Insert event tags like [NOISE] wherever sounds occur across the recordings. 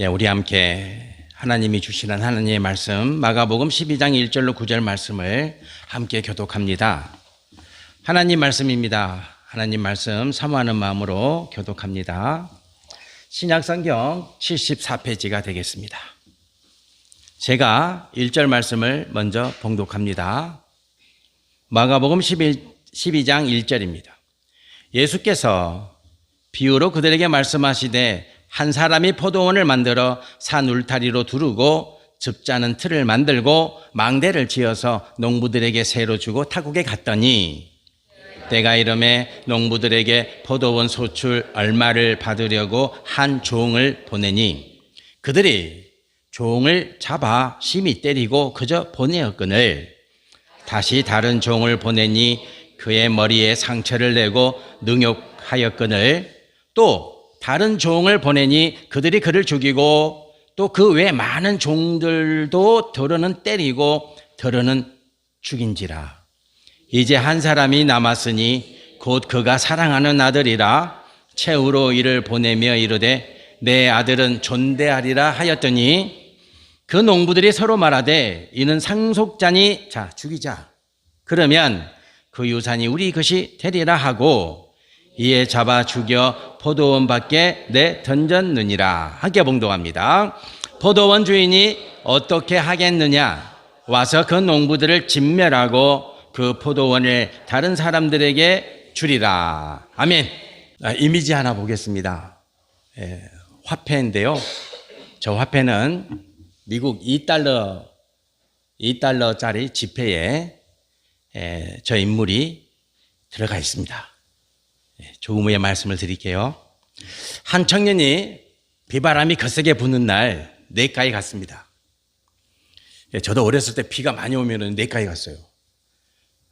예, 우리 함께 하나님이 주시는 하나님의 말씀 마가복음 12장 1절로 9절 말씀을 함께 교독합니다. 하나님 말씀입니다. 하나님 말씀 사모하는 마음으로 교독합니다. 신약성경 74페이지가 되겠습니다. 제가 1절 말씀을 먼저 봉독합니다. 마가복음 11, 12장 1절입니다. 예수께서 비유로 그들에게 말씀하시되 한 사람이 포도원을 만들어 산 울타리로 두르고 즙자는 틀을 만들고 망대를 지어서 농부들에게 새로 주고 타국에 갔더니 때가 이름에 농부들에게 포도원 소출 얼마를 받으려고 한 종을 보내니 그들이 종을 잡아 심히 때리고 그저 보내었거늘. 다시 다른 종을 보내니 그의 머리에 상처를 내고 능욕하였거늘. 또 다른 종을 보내니 그들이 그를 죽이고 또 그 외 많은 종들도 더러는 때리고 더러는 죽인지라. 이제 한 사람이 남았으니 곧 그가 사랑하는 아들이라 채우로 이를 보내며 이르되 내 아들은 존대하리라 하였더니 그 농부들이 서로 말하되 이는 상속자니 자 죽이자. 그러면 그 유산이 우리 것이 되리라 하고 이에 잡아 죽여 포도원 밖에 내 던졌느니라. 함께 봉독합니다. 포도원 주인이 어떻게 하겠느냐? 와서 그 농부들을 진멸하고 그 포도원을 다른 사람들에게 주리라. 아멘. 아, 이미지 하나 보겠습니다. 예, 화폐인데요. 저 화폐는 미국 2달러 2달러짜리 지폐에 에, 저 인물이 들어가 있습니다. 예, 조금의 말씀을 드릴게요. 한 청년이 비바람이 거세게 부는 날 내과에 갔습니다. 예, 저도 어렸을 때 비가 많이 오면 내과에 갔어요.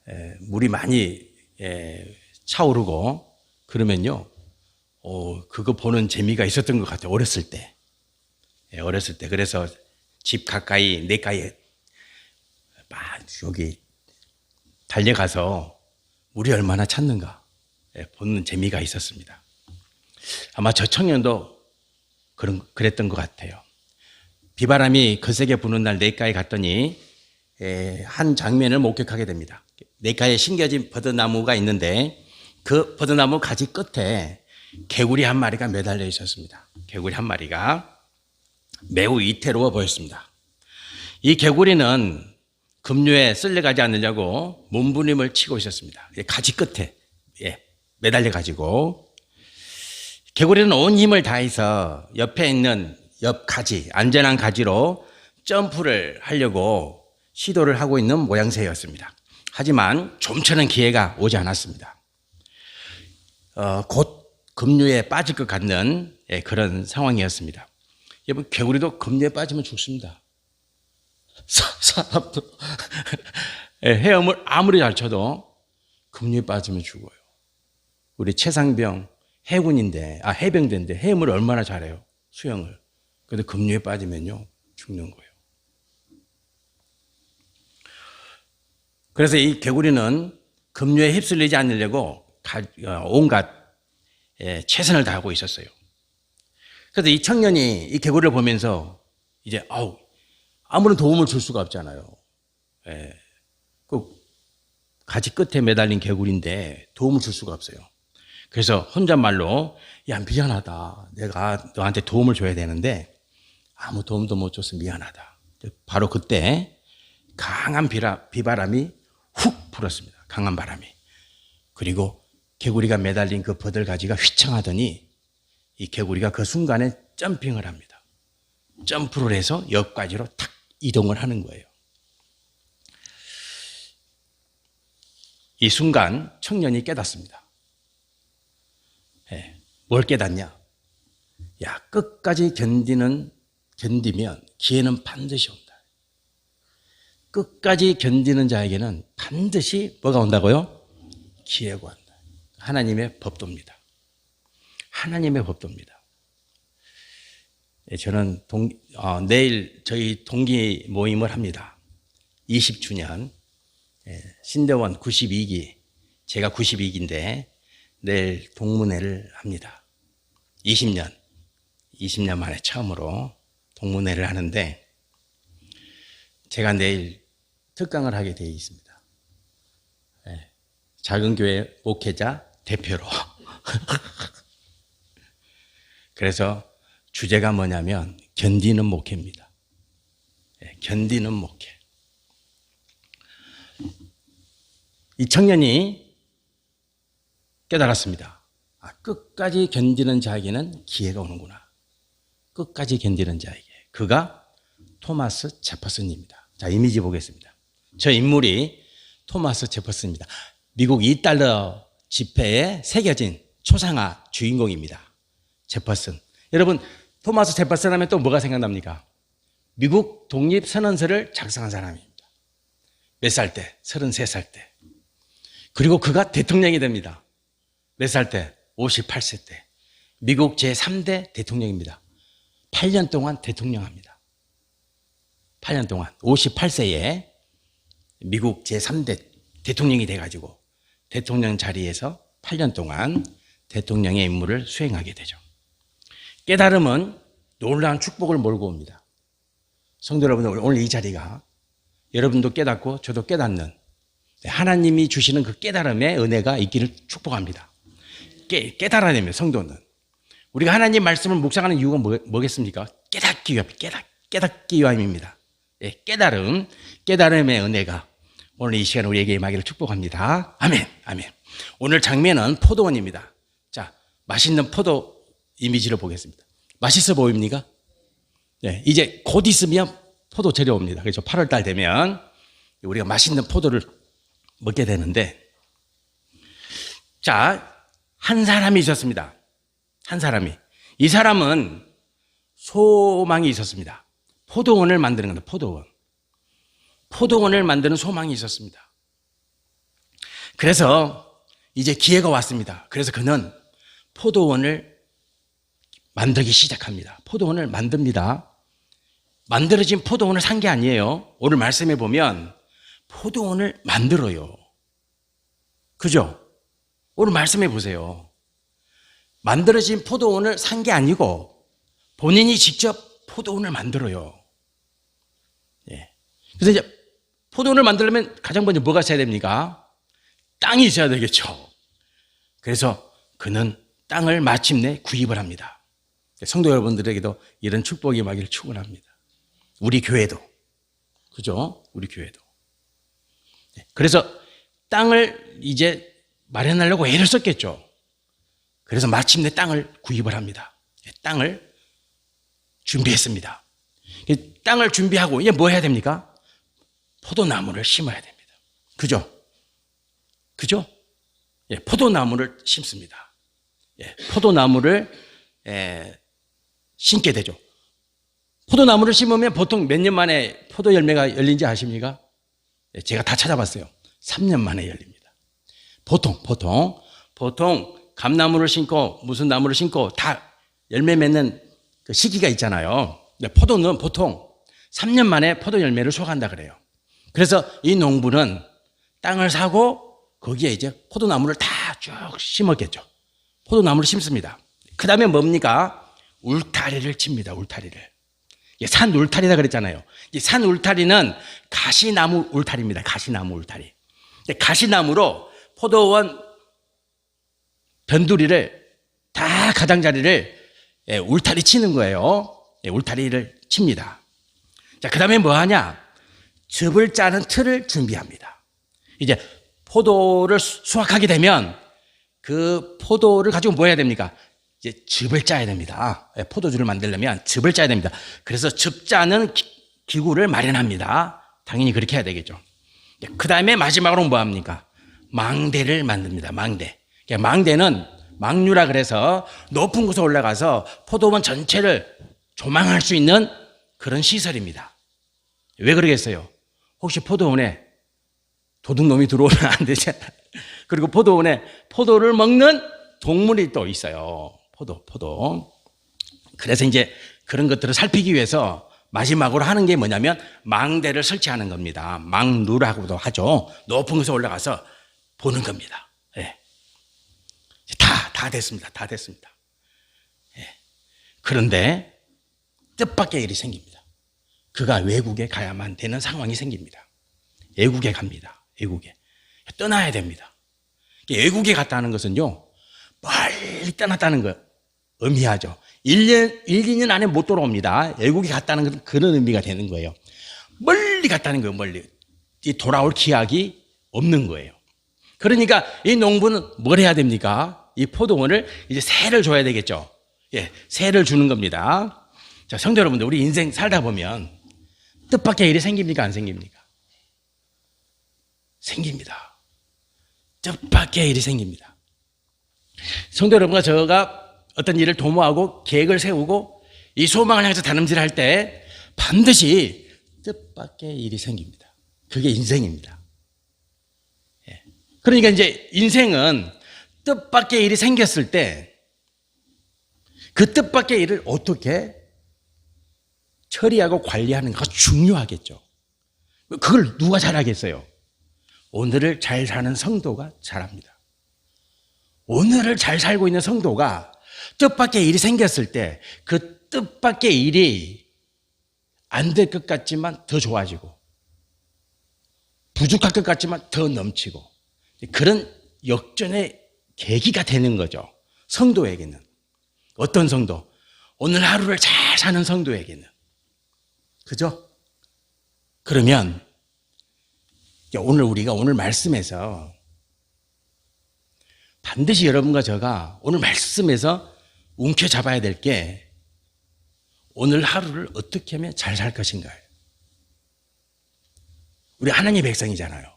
에, 물이 많이 에, 차오르고 그러면요, 어, 그거 보는 재미가 있었던 것 같아요. 어렸을 때. 예, 어렸을 때. 그래서 집 가까이 내과에 막 여기 달려가서 물이 얼마나 찼는가 예, 보는 재미가 있었습니다. 아마 저 청년도 그런 그랬던 것 같아요. 비바람이 거세게 부는 날 내과에 갔더니 예, 한 장면을 목격하게 됩니다. 내과에 심겨진 버드나무가 있는데 그 버드나무 가지 끝에 개구리 한 마리가 매달려 있었습니다. 개구리 한 마리가 매우 이태로워 보였습니다. 이 개구리는 급류에 쓸려가지 않느냐고 몸부림을 치고 있었습니다. 가지 끝에 예, 매달려 가지고 개구리는 온 힘을 다해서 옆에 있는 옆 가지 안전한 가지로 점프를 하려고 시도를 하고 있는 모양새였습니다. 하지만 좀처럼 기회가 오지 않았습니다. 어, 곧 급류에 빠질 것 같는 예, 그런 상황이었습니다. 여러분 개구리도 급류에 빠지면 죽습니다. 사람도 [LAUGHS] 예, 헤엄을 아무리 잘 쳐도 급류에 빠지면 죽어요. 우리 최상병 해군인데 아 해병대인데 헤엄을 얼마나 잘해요 수영을. 근데 급류에 빠지면요 죽는 거예요. 그래서 이 개구리는 급류에 휩쓸리지 않으려고 어, 온갖 예, 최선을 다하고 있었어요. 그래서 이 청년이 이 개구리를 보면서 이제 아우 아무런 도움을 줄 수가 없잖아요. 예. 그 가지 끝에 매달린 개구리인데 도움을 줄 수가 없어요. 그래서 혼잣말로 야 미안하다. 내가 너한테 도움을 줘야 되는데 아무 도움도 못 줘서 미안하다. 바로 그때 강한 비라, 비바람이 훅 불었습니다. 강한 바람이. 그리고 개구리가 매달린 그 버들가지가 휘청하더니 이 개구리가 그 순간에 점핑을 합니다. 점프를 해서 옆가지로 탁 이동을 하는 거예요. 이 순간 청년이 깨닫습니다. 예, 뭘 깨닫냐? 야, 끝까지 견디는, 견디면 기회는 반드시 온다. 끝까지 견디는 자에게는 반드시 뭐가 온다고요? 기회가 온다. 하나님의 법도입니다. 하나님의 법도입니다. 예, 저는 동, 어, 내일 저희 동기 모임을 합니다. 20주년. 예, 신대원 92기. 제가 92기인데 내일 동문회를 합니다. 20년. 20년 만에 처음으로 동문회를 하는데 제가 내일 특강을 하게 되어 있습니다. 예, 작은 교회 목회자 대표로. [LAUGHS] 그래서 주제가 뭐냐면 견디는 목회입니다. 예, 견디는 목회. 이 청년이 깨달았습니다. 아, 끝까지 견디는 자에게는 기회가 오는구나. 끝까지 견디는 자에게. 그가 토마스 제퍼슨입니다. 자, 이미지 보겠습니다. 저 인물이 토마스 제퍼슨입니다. 미국 2달러 지폐에 새겨진 초상화 주인공입니다. 제퍼슨. 여러분, 토마스 제퍼슨 하면 또 뭐가 생각납니까? 미국 독립 선언서를 작성한 사람입니다. 몇 살 때? 33살 때. 그리고 그가 대통령이 됩니다. 몇 살 때? 58세 때. 미국 제3대 대통령입니다. 8년 동안 대통령합니다. 8년 동안 58세에 미국 제3대 대통령이 돼가지고 대통령 자리에서 8년 동안 대통령의 임무를 수행하게 되죠. 깨달음은 놀라운 축복을 몰고 옵니다. 성도 여러분, 오늘 이 자리가 여러분도 깨닫고 저도 깨닫는 하나님이 주시는 그 깨달음의 은혜가 있기를 축복합니다. 깨, 깨달아내면 성도는 우리가 하나님 말씀을 묵상하는 이유가 뭐, 뭐겠습니까? 깨닫기 위함, 깨닫, 깨닫기 위함입니다. 예, 깨달음, 깨달음의 은혜가 오늘 이 시간 우리에게 임하기를 축복합니다. 아멘, 아멘. 오늘 장면은 포도원입니다. 자, 맛있는 포도 이미지를 보겠습니다. 맛있어 보입니까? 네, 이제 곧 있으면 포도 재려옵니다. 그래서 8월 달 되면 우리가 맛있는 포도를 먹게 되는데, 자, 한 사람이 있었습니다. 한 사람이. 이 사람은 소망이 있었습니다. 포도원을 만드는 겁니다. 포도원. 포도원을 만드는 소망이 있었습니다. 그래서 이제 기회가 왔습니다. 그래서 그는 포도원을 만들기 시작합니다. 포도원을 만듭니다. 만들어진 포도원을 산 게 아니에요. 오늘 말씀해 보면 포도원을 만들어요. 그죠? 오늘 말씀해 보세요. 만들어진 포도원을 산 게 아니고 본인이 직접 포도원을 만들어요. 예. 그래서 이제 포도원을 만들려면 가장 먼저 뭐가 있어야 됩니까? 땅이 있어야 되겠죠. 그래서 그는 땅을 마침내 구입을 합니다. 성도 여러분들에게도 이런 축복이 임하기를 축원합니다. 우리 교회도 그죠? 우리 교회도. 예. 그래서 땅을 이제 마련하려고 애를 썼겠죠. 그래서 마침내 땅을 구입을 합니다. 예, 땅을 준비했습니다. 땅을 준비하고 이제 뭐 해야 됩니까? 포도나무를 심어야 됩니다. 그죠? 그죠? 예, 포도나무를 심습니다. 예, 포도나무를 예, 심게 되죠. 포도나무를 심으면 보통 몇 년 만에 포도 열매가 열린지 아십니까? 예, 제가 다 찾아봤어요. 3년 만에 열립니다. 보통, 보통, 보통 감나무를 심고 무슨 나무를 심고 다 열매 맺는 그 시기가 있잖아요. 근데 포도는 보통 3년 만에 포도 열매를 수확한다 그래요. 그래서 이 농부는 땅을 사고 거기에 이제 포도나무를 다 쭉 심었겠죠. 포도나무를 심습니다. 그 다음에 뭡니까? 울타리를 칩니다. 울타리를. 산 울타리다 그랬잖아요. 이산 울타리는 가시나무 울타리입니다. 가시나무 울타리. 가시나무로 포도원 변두리를 다 가장자리를 예, 울타리 치는 거예요. 예, 울타리를 칩니다. 자, 그 다음에 뭐 하냐? 즙을 짜는 틀을 준비합니다. 이제 포도를 수확하게 되면 그 포도를 가지고 뭐 해야 됩니까? 이제 즙을 짜야 됩니다. 예, 포도주를 만들려면 즙을 짜야 됩니다. 그래서 즙 짜는 기, 구를 마련합니다. 당연히 그렇게 해야 되겠죠. 그 다음에 마지막으로 뭐 합니까? 망대를 만듭니다. 망대. 망대는 망류라 그래서 높은 곳에 올라가서 포도원 전체를 조망할 수 있는 그런 시설입니다. 왜 그러겠어요? 혹시 포도원에 도둑놈이 들어오면 안 되잖아. [LAUGHS] 그리고 포도원에 포도를 먹는 동물이 또 있어요. 포도, 포도. 그래서 이제 그런 것들을 살피기 위해서 마지막으로 하는 게 뭐냐면 망대를 설치하는 겁니다. 망루라고도 하죠. 높은 곳에 올라가서 보는 겁니다. 예. 다, 다 됐습니다. 다 됐습니다. 예. 그런데 뜻밖의 일이 생깁니다. 그가 외국에 가야만 되는 상황이 생깁니다. 외국에 갑니다. 외국에. 떠나야 됩니다. 외국에 갔다는 것은요, 멀리 떠났다는 거 의미하죠. 1년, 1, 2년 안에 못 돌아옵니다. 외국에 갔다는 것은 그런 의미가 되는 거예요. 멀리 갔다는 거예요, 멀리. 이 돌아올 기약이 없는 거예요. 그러니까 이 농부는 뭘 해야 됩니까? 이 포도원을 이제 새를 줘야 되겠죠. 예, 새를 주는 겁니다. 자, 성도 여러분들, 우리 인생 살다 보면 뜻밖의 일이 생깁니까? 안 생깁니까? 생깁니다. 뜻밖의 일이 생깁니다. 성도 여러분과 저가 어떤 일을 도모하고 계획을 세우고 이 소망을 향해서 다름질할 때 반드시 뜻밖의 일이 생깁니다. 그게 인생입니다. 예. 그러니까 이제 인생은 뜻밖의 일이 생겼을 때 그 뜻밖의 일을 어떻게 처리하고 관리하는가 중요하겠죠. 그걸 누가 잘하겠어요? 오늘을 잘 사는 성도가 잘합니다. 오늘을 잘 살고 있는 성도가 뜻밖의 일이 생겼을 때 그 뜻밖의 일이 안 될 것 같지만 더 좋아지고 부족할 것 같지만 더 넘치고 그런 역전의 계기가 되는 거죠. 성도에게는. 어떤 성도? 오늘 하루를 잘 사는 성도에게는. 그죠? 그러면 오늘 우리가 오늘 말씀에서 반드시 여러분과 제가 오늘 말씀에서 움켜잡아야 될 게 오늘 하루를 어떻게 하면 잘 살 것인가요? 우리 하나님의 백성이잖아요.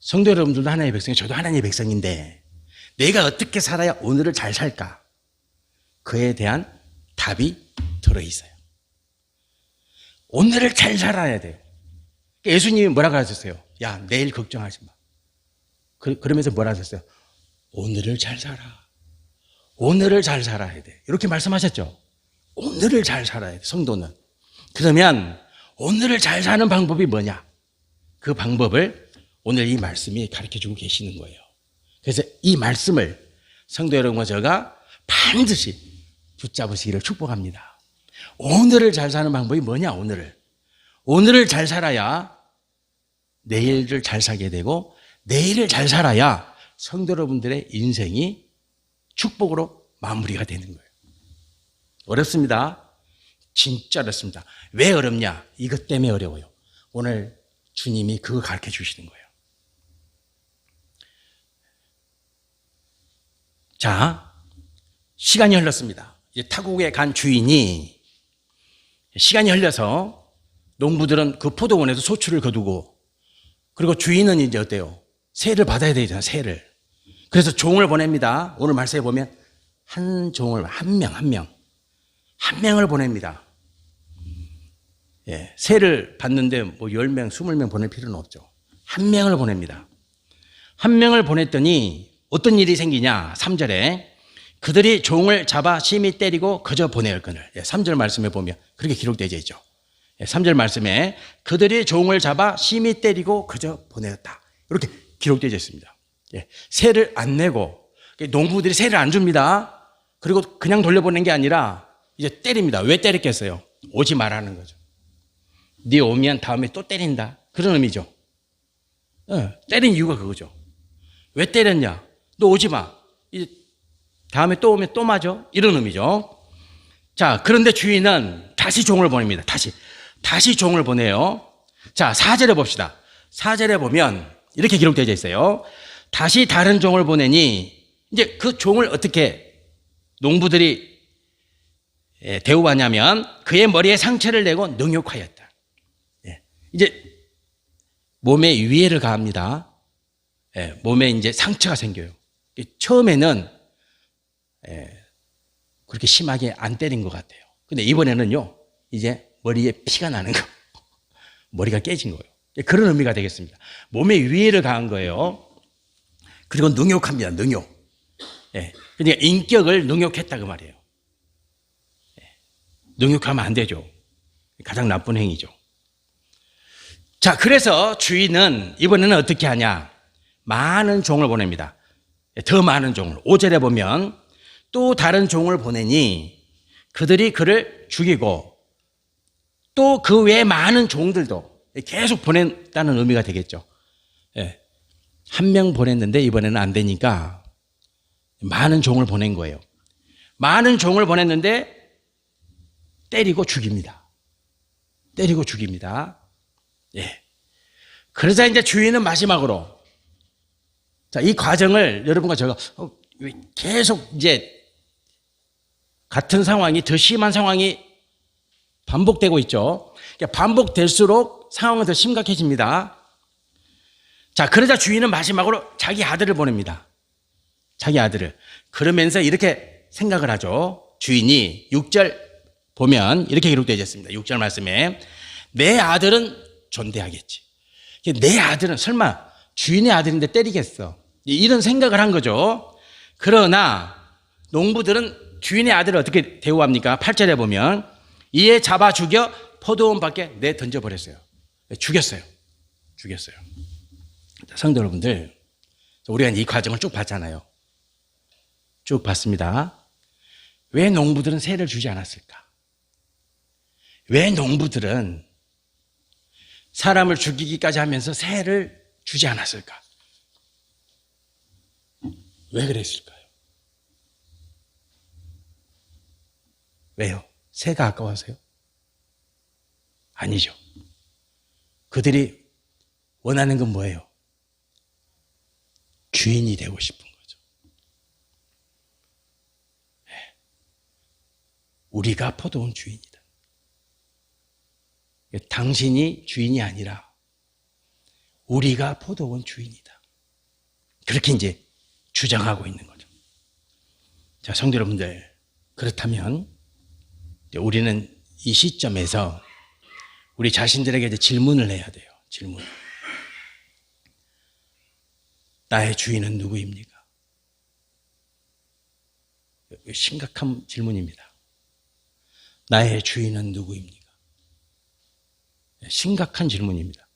성도 여러분들도 하나님의 백성이 저도 하나님의 백성인데 내가 어떻게 살아야 오늘을 잘 살까? 그에 대한 답이 들어 있어요. 오늘을 잘 살아야 돼요. 예수님이 뭐라고 하셨어요? 야, 내일 걱정하지 마. 그, 그러면서 뭐라 하셨어요? 오늘을 잘 살아. 오늘을 잘 살아야 돼. 이렇게 말씀하셨죠? 오늘을 잘 살아야 돼, 성도는. 그러면 오늘을 잘 사는 방법이 뭐냐? 그 방법을 오늘 이 말씀이 가르쳐 주고 계시는 거예요. 그래서 이 말씀을 성도 여러분과 제가 반드시 붙잡으시기를 축복합니다. 오늘을 잘 사는 방법이 뭐냐, 오늘을. 오늘을 잘 살아야 내일을 잘 살게 되고 내일을 잘 살아야 성도 여러분들의 인생이 축복으로 마무리가 되는 거예요. 어렵습니다. 진짜 어렵습니다. 왜 어렵냐? 이것 때문에 어려워요. 오늘 주님이 그거 가르쳐 주시는 거예요. 자, 시간이 흘렀습니다. 이제 타국에 간 주인이 시간이 흘려서 농부들은 그 포도원에서 소출을 거두고 그리고 주인은 이제 어때요? 세를 받아야 되잖아요, 세를. 그래서 종을 보냅니다. 오늘 말씀에 보면 한 종을, 한 명, 한 명. 한 명을 보냅니다. 예, 세를 받는데 뭐 10명, 20명 보낼 필요는 없죠. 한 명을 보냅니다. 한 명을 보냈더니 어떤 일이 생기냐? 3절에 그들이 종을 잡아 심히 때리고 보내을 거늘. 예, 3절 말씀에 보면 그렇게 기록되어 있죠. 예, 3절 말씀에 그들이 종을 잡아 심히 때리고 그저 보내었다. 이렇게 기록되어 있습니다. 예, 세를 안 내고 농부들이 세를 안 줍니다. 그리고 그냥 돌려보낸 게 아니라 이제 때립니다. 왜 때렸겠어요? 오지 말라는 거죠. 네 오면 다음에 또 때린다. 그런 의미죠. 예, 때린 이유가 그거죠. 왜 때렸냐? 너 오지 마. 다음에 또 오면 또 맞아. 이런 의미죠. 자, 그런데 주인은 다시 종을 보냅니다. 다시. 다시 종을 보내요. 자, 사절에 봅시다. 사절에 보면 이렇게 기록되어 있어요. 다시 다른 종을 보내니 이제 그 종을 어떻게 농부들이 예, 대우하냐면 그의 머리에 상처를 내고 능욕하였다. 예, 이제 몸에 위해를 가합니다. 예, 몸에 이제 상처가 생겨요. 처음에는 예, 그렇게 심하게 안 때린 것 같아요. 근데 이번에는요, 이제 머리에 피가 나는 거. [LAUGHS] 머리가 깨진 거예요. 그런 의미가 되겠습니다. 몸에 위해를 가한 거예요. 그리고 능욕합니다. 능욕. 예. 그러니까 인격을 능욕했다 그 말이에요. 예. 능욕하면 안 되죠. 가장 나쁜 행위죠. 자, 그래서 주인은 이번에는 어떻게 하냐? 많은 종을 보냅니다. 더 많은 종을. 5절에 보면 또 다른 종을 보내니 그들이 그를 죽이고 또 그 외에 많은 종들도 계속 보냈다는 의미가 되겠죠. 예. 한 명 보냈는데 이번에는 안 되니까 많은 종을 보낸 거예요. 많은 종을 보냈는데 때리고 죽입니다. 때리고 죽입니다. 예. 그러자 이제 주인은 마지막으로 자, 이 과정을 여러분과 제가 어, 왜 계속 이제 같은 상황이 더 심한 상황이 반복되고 있죠. 그러니까 반복될수록 상황은 더 심각해집니다. 자, 그러자 주인은 마지막으로 자기 아들을 보냅니다. 자기 아들을. 그러면서 이렇게 생각을 하죠. 주인이 6절 보면 이렇게 기록되어 있습니다. 6절 말씀에 내 아들은 존대하겠지. 내 아들은 설마 주인의 아들인데 때리겠어. 이런 생각을 한 거죠. 그러나 농부들은 주인의 아들을 어떻게 대우합니까? 8절에 보면 이에 잡아 죽여 포도원 밖에 내 던져버렸어요. 죽였어요. 죽였어요. 성도 여러분들, 우리가 이 과정을 쭉 봤잖아요. 쭉 봤습니다. 왜 농부들은 새를 주지 않았을까? 왜 농부들은 사람을 죽이기까지 하면서 새를 주지 않았을까? 왜 그랬을까요? 왜요? 새가 아까워서요? 아니죠. 그들이 원하는 건 뭐예요? 주인이 되고 싶은 거죠. 네. 우리가 포도원 주인이다. 당신이 주인이 아니라 우리가 포도원 주인이다. 그렇게 이제 주장하고 있는 거죠. 자, 성도 여러분들, 그렇다면 우리는 이 시점에서 우리 자신들에게 이제 질문을 해야 돼요. 질문. 나의 주인은 누구입니까? 심각한 질문입니다. 나의 주인은 누구입니까? 심각한 질문입니다.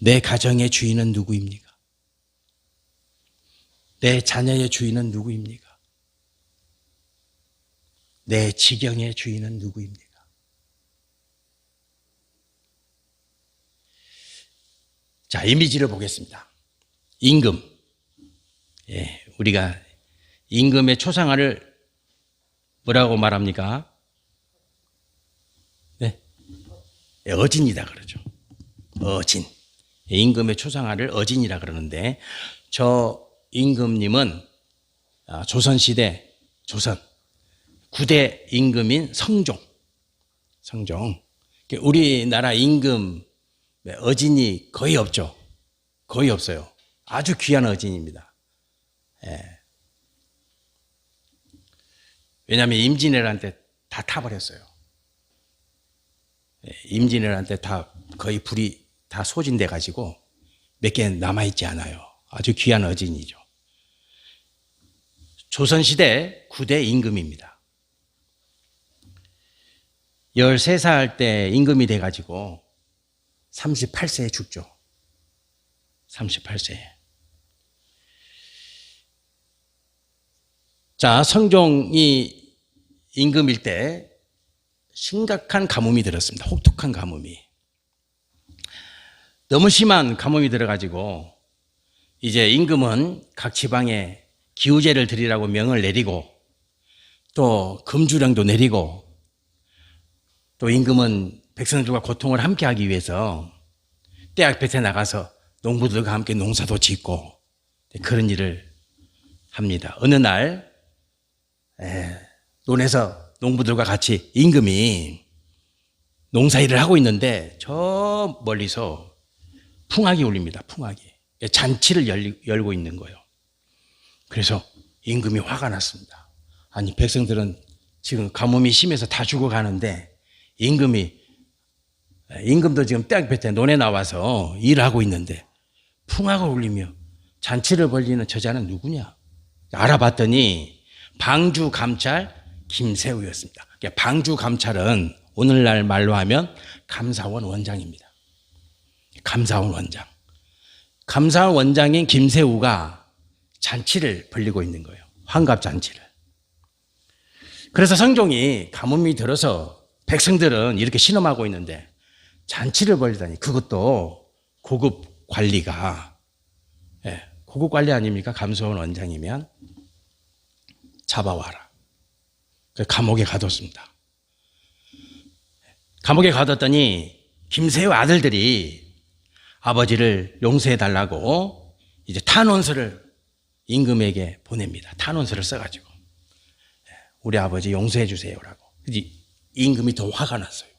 내 가정의 주인은 누구입니까? 내 자녀의 주인은 누구입니까? 내 지경의 주인은 누구입니까? 자, 이미지를 보겠습니다. 임금. 예, 우리가 임금의 초상화를 뭐라고 말합니까? 네. 예, 어진이다 그러죠. 어진. 예, 임금의 초상화를 어진이라 그러는데 저 임금님은 아, 조선시대 조선 9대 임금인 성종. 성종. 우리나라 임금 어진이 거의 없죠. 거의 없어요. 아주 귀한 어진입니다. 예. 왜냐하면 임진왜란때 다 타버렸어요. 예, 임진왜란때 다 거의 불이 다 소진돼 가지고 몇 개 남아 있지 않아요. 아주 귀한 어진이죠. 조선시대 9대 임금입니다. 13살 때 임금이 돼가지고 38세에 죽죠. 38세에. 자, 성종이 임금일 때 심각한 가뭄이 들었습니다. 혹독한 가뭄이. 너무 심한 가뭄이 들어가지고 이제 임금은 각 지방에 기우제를 드리라고 명을 내리고 또 금주령도 내리고 또 임금은 백성들과 고통을 함께 하기 위해서 떼약볕에 나가서 농부들과 함께 농사도 짓고 그런 일을 합니다. 어느 날 에, 논에서 농부들과 같이 임금이 농사일을 하고 있는데 저 멀리서 풍악이 울립니다. 풍악이 잔치를 열, 고 있는 거예요. 그래서 임금이 화가 났습니다. 아니 백성들은 지금 가뭄이 심해서 다 죽어가는데 임금이 임금도 지금 땡볕에 논에 나와서 일을 하고 있는데 풍악을 울리며 잔치를 벌리는 저자는 누구냐? 알아봤더니 방주 감찰 김세우였습니다. 방주 감찰은 오늘날 말로 하면 감사원 원장입니다. 감사원 원장. 감사원 원장인 김세우가 잔치를 벌리고 있는 거예요. 환갑 잔치를. 그래서 성종이 가뭄이 들어서 백성들은 이렇게 신음하고 있는데 잔치를 벌리다니 그것도 고급 관리가 예, 고급 관리 아닙니까? 감사원 원장이면 잡아와라. 그 감옥에 가뒀습니다. 감옥에 가뒀더니 김세호 아들들이 아버지를 용서해 달라고 이제 탄원서를 임금에게 보냅니다. 탄원서를 써가지고 예, 우리 아버지 용서해 주세요라고. 이제 임금이 더 화가 났어요.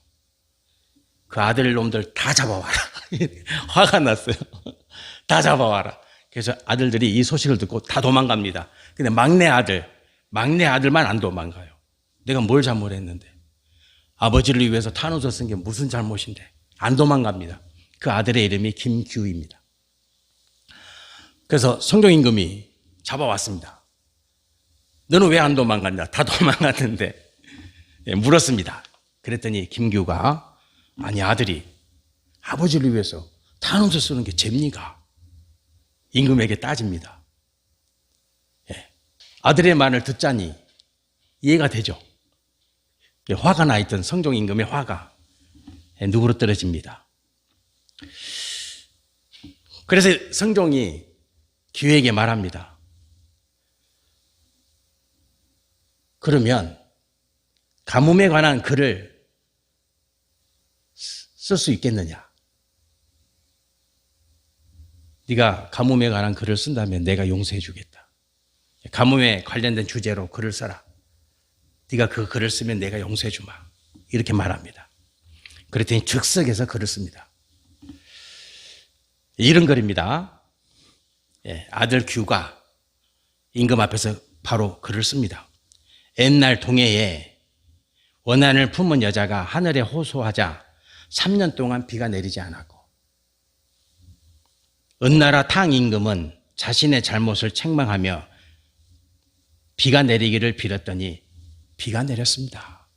그 아들 놈들 다 잡아와라. [LAUGHS] 화가 났어요. [LAUGHS] 다 잡아와라. 그래서 아들들이 이 소식을 듣고 다 도망갑니다. 근데 막내 아들, 막내 아들만 안 도망가요. 내가 뭘 잘못했는데. 아버지를 위해서 탄원서 쓴 게 무슨 잘못인데. 안 도망갑니다. 그 아들의 이름이 김규입니다. 그래서 성종임금이 잡아왔습니다. 너는 왜 안 도망갔냐? 다 [LAUGHS] 도망갔는데. 예, 물었습니다. 그랬더니 김규가 아니 아들이 아버지를 위해서 탄원서 쓰는 게 죄입니까? 임금에게 따집니다. 예. 아들의 말을 듣자니 이해가 되죠. 예, 화가 나 있던 성종 임금의 화가 예, 누구로 떨어집니다. 그래서 성종이 기회에게 말합니다. 그러면 가뭄에 관한 글을 쓸 수 있겠느냐? 네가 가뭄에 관한 글을 쓴다면 내가 용서해 주겠다. 가뭄에 관련된 주제로 글을 써라. 네가 그 글을 쓰면 내가 용서해 주마. 이렇게 말합니다. 그랬더니 즉석에서 글을 씁니다. 이런 글입니다. 예, 아들 규가 임금 앞에서 바로 글을 씁니다. 옛날 동해에 원한을 품은 여자가 하늘에 호소하자 3년 동안 비가 내리지 않았고 은나라 탕 임금은 자신의 잘못을 책망하며 비가 내리기를 빌었더니 비가 내렸습니다.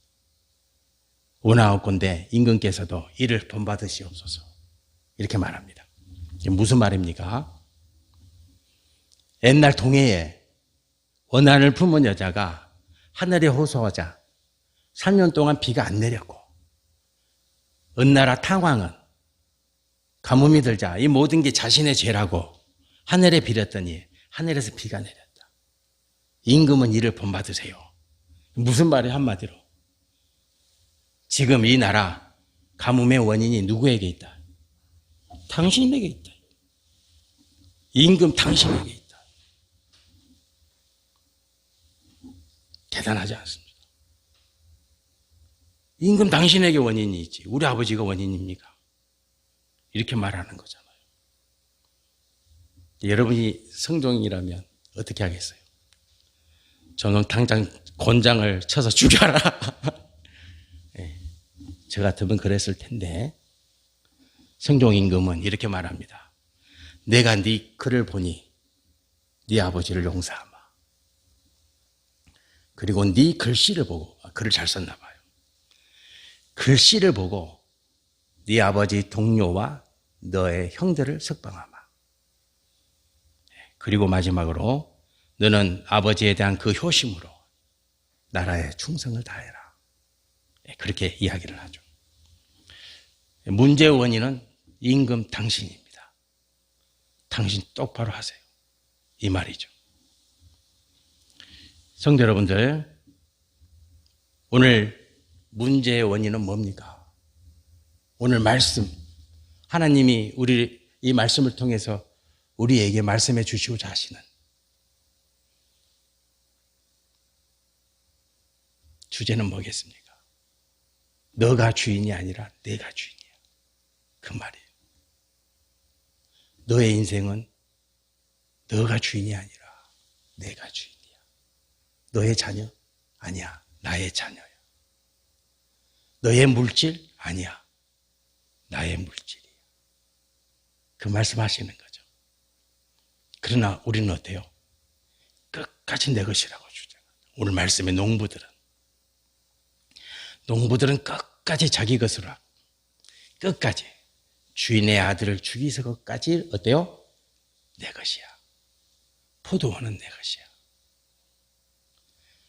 원하옵건대 임금께서도 이를 본받으시옵소서 이렇게 말합니다. 무슨 말입니까? 옛날 동해에 원한을 품은 여자가 하늘에 호소하자 3년 동안 비가 안 내렸고 은나라 탕왕은 가뭄이 들자 이 모든 게 자신의 죄라고 하늘에 빌었더니 하늘에서 비가 내렸다. 임금은 이를 본받으세요. 무슨 말이 한마디로? 지금 이 나라 가뭄의 원인이 누구에게 있다? 당신에게 있다. 임금 당신에게 있다. 대단하지 않습니까? 임금 당신에게 원인이 있지. 우리 아버지가 원인입니까? 이렇게 말하는 거잖아요. 여러분이 성종이라면 어떻게 하겠어요? 저는 당장 곤장을 쳐서 죽여라. 네, [LAUGHS] 저 같으면 그랬을 텐데 성종 임금은 이렇게 말합니다. 내가 네 글을 보니 네 아버지를 용서하마. 그리고 네 글씨를 보고 아, 글을 잘 썼나 봐요. 글씨를 보고 네 아버지 동료와 너의 형들을 석방하마. 그리고 마지막으로 너는 아버지에 대한 그 효심으로 나라에 충성을 다해라. 그렇게 이야기를 하죠. 문제의 원인은 임금 당신입니다. 당신 똑바로 하세요. 이 말이죠. 성도 여러분들, 오늘 문제의 원인은 뭡니까? 오늘 말씀. 하나님이 우리 이 말씀을 통해서 우리에게 말씀해 주시고자 하시는 주제는 뭐겠습니까? 너가 주인이 아니라 내가 주인이야. 그 말이에요. 너의 인생은 너가 주인이 아니라 내가 주인이야. 너의 자녀? 아니야. 나의 자녀야. 너의 물질? 아니야. 나의 물질이야. 그 말씀 하시는 거죠. 그러나 우리는 어때요? 끝까지 내 것이라고 주장합니다. 오늘 말씀의 농부들은 농부들은 끝까지 자기 것으로 하고 끝까지 주인의 아들을 죽이서 것까지 어때요? 내 것이야. 포도원은 내 것이야.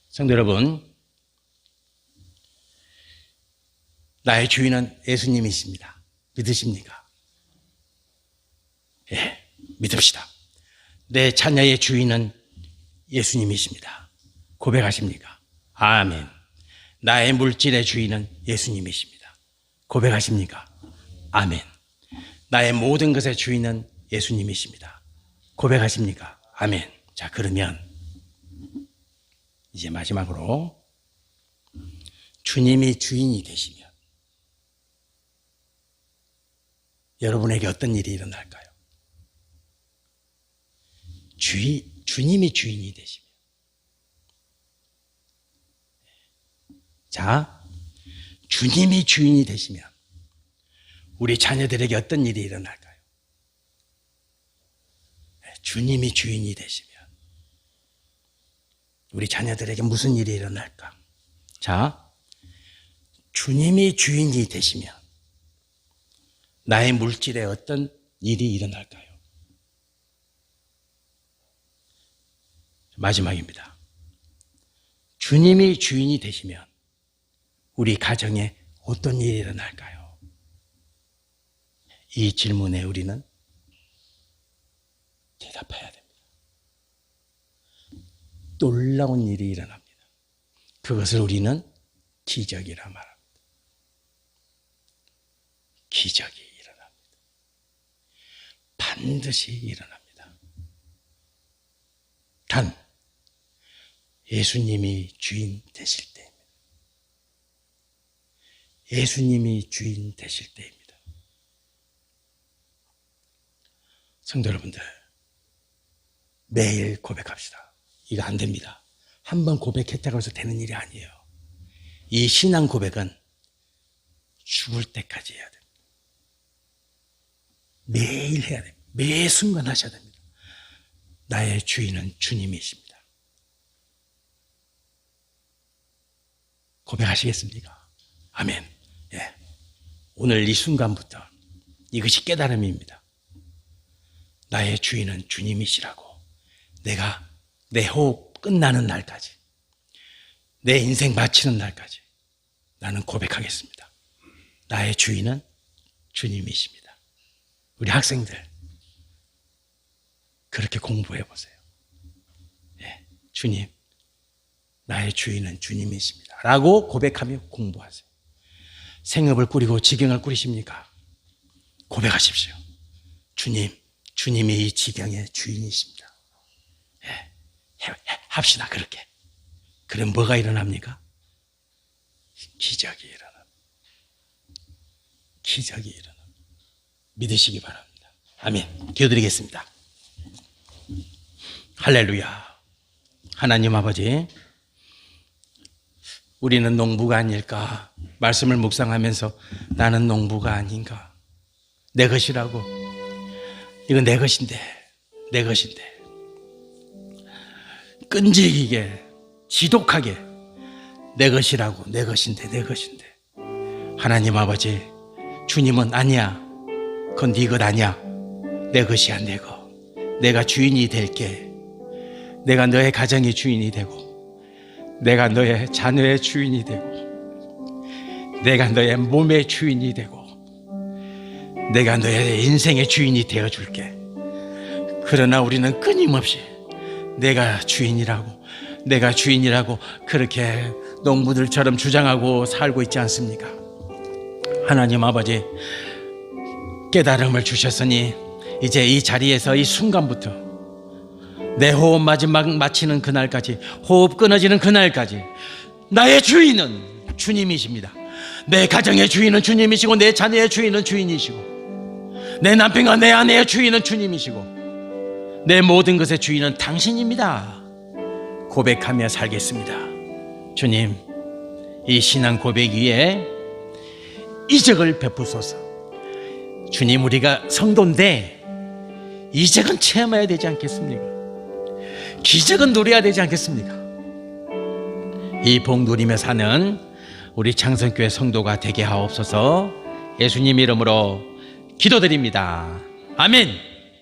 성도 여러분, 나의 주인은 예수님이십니다. 믿으십니까? 예, 믿읍시다. 내 자녀의 주인은 예수님이십니다. 고백하십니까? 아멘. 나의 물질의 주인은 예수님이십니다. 고백하십니까? 아멘. 나의 모든 것의 주인은 예수님이십니다. 고백하십니까? 아멘. 자, 그러면 이제 마지막으로 주님이 주인이 되시면 여러분에게 어떤 일이 일어날까요? 주인, 주님이 주인이 되시면 자, 주님이 주인이 되시면 우리 자녀들에게 어떤 일이 일어날까요? 네, 주님이 주인이 되시면 우리 자녀들에게 무슨 일이 일어날까? 자, 주님이 주인이 되시면 나의 물질에 어떤 일이 일어날까요? 마지막입니다. 주님이 주인이 되시면 우리 가정에 어떤 일이 일어날까요? 이 질문에 우리는 대답해야 됩니다. 놀라운 일이 일어납니다. 그것을 우리는 기적이라 말합니다. 기적이 일어납니다. 반드시 일어납니다. 단, 예수님이 주인 되실 때입니다. 예수님이 주인 되실 때입니다. 성도 여러분들, 매일 고백합시다. 이거 안 됩니다. 한 번 고백했다고 해서 되는 일이 아니에요. 이 신앙 고백은 죽을 때까지 해야 됩니다. 매일 해야 됩니다. 매 순간 하셔야 됩니다. 나의 주인은 주님이십니다. 고백하시겠습니까? 아멘. 예. 오늘 이 순간부터 이것이 깨달음입니다. 나의 주인은 주님이시라고 내가 내 호흡 끝나는 날까지 내 인생 마치는 날까지 나는 고백하겠습니다. 나의 주인은 주님이십니다. 우리 학생들 그렇게 공부해 보세요. 예, 주님, 나의 주인은 주님이십니다. 라고 고백하며 공부하세요. 생업을 꾸리고 지경을 꾸리십니까? 고백하십시오. 주님, 주님이 이 지경의 주인이십니다. 예, 해, 해, 합시다, 그렇게. 그럼 뭐가 일어납니까? 기적이 일어납니다. 기적이 일어납니다. 믿으시기 바랍니다. 아멘. 기도드리겠습니다. 할렐루야. 하나님 아버지, 우리는 농부가 아닐까? 말씀을 묵상하면서 나는 농부가 아닌가? 내 것이라고. 이건 내 것인데, 내 것인데. 끈질기게, 지독하게 내 것이라고, 내 것인데, 내 것인데. 하나님 아버지, 주님은 아니야. 그건 네 것 아니야. 내 것이야, 내 것. 내가 주인이 될게. 내가 너의 가정의 주인이 되고, 내가 너의 자녀의 주인이 되고, 내가 너의 몸의 주인이 되고, 내가 너의 인생의 주인이 되어 줄게. 그러나 우리는 끊임없이 내가 주인이라고, 내가 주인이라고 그렇게 농부들처럼 주장하고 살고 있지 않습니까? 하나님 아버지, 깨달음을 주셨으니 이제 이 자리에서 이 순간부터 내 호흡 마지막 마치는 그날까지 호흡 끊어지는 그날까지 나의 주인은 주님이십니다. 내 가정의 주인은 주님이시고 내 자녀의 주인은 주인이시고 내 남편과 내 아내의 주인은 주님이시고 내 모든 것의 주인은 당신입니다. 고백하며 살겠습니다. 주님, 이 신앙 고백 위에 이적을 베푸소서. 주님, 우리가 성도인데 이적은 체험해야 되지 않겠습니까? 기적은 누려야 되지 않겠습니까? 이 복 누리며 사는 우리 창성교회 성도가 되게 하옵소서 예수님 이름으로 기도드립니다. 아멘.